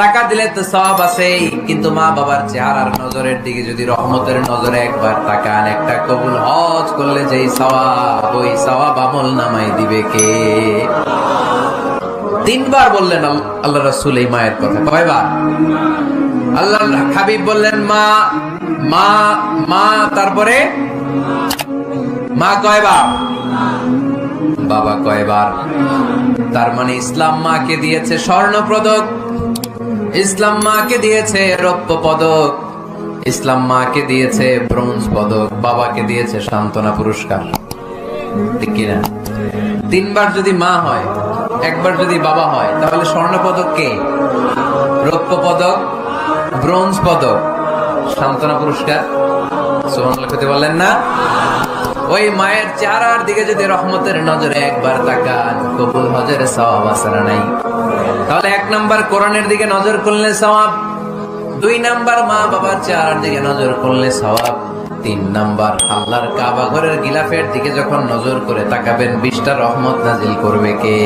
টাকা দিলে তো সব আছেই, কিন্তু মা বাবার চেহারার নজরের দিকে যদি রহমতের নজরে একবার তাকান, একটা কবুল হজ করলে যেই সওয়াব, ওই সওয়াব আমল নামাই দিবে কে? তিনবার বললেন আল্লাহ রাসূল এই মায়ের কথা। কয়বার? আল্লাহ হাবিব বললেন, মা মা মা, তারপরে? মা কয়বার? বাবা কয়বার? তার মানে ইসলাম মাকে দিয়েছে স্বর্ণ পদক ইসলাম মাকে দিয়েছে রৌপ্য পদক। ইসলাম মাকে দিয়েছে ব্রোঞ্জ পদক। বাবাকে দিয়েছে সান্ত্বনা পুরস্কার। কিনা? তিনবার যদি মা হয়, একবার যদি বাবা হয়, তাহলে স্বর্ণ পদক কে? রৌপ্য পদক, ব্রোঞ্জ পদক। সান্ত্বনা পুরস্কার। সোহান বললেন না? ওই মায়ের চেহারার দিকে যদি রহমতের নজরে একবার তাকান, কবুল হজের সওয়াব আসারা নাই? তাহলে এক নাম্বার কোরআনের দিকে নজর করলে সওয়াব, দুই নাম্বার মা বাবার চেহারার দিকে নজর করলে সওয়াব, তিন নাম্বার আল্লাহর কাবা ঘরের গিলাফের দিকে যখন নজর করে তাকাবেন, বিশটা রহমত নাজিল করবে কে?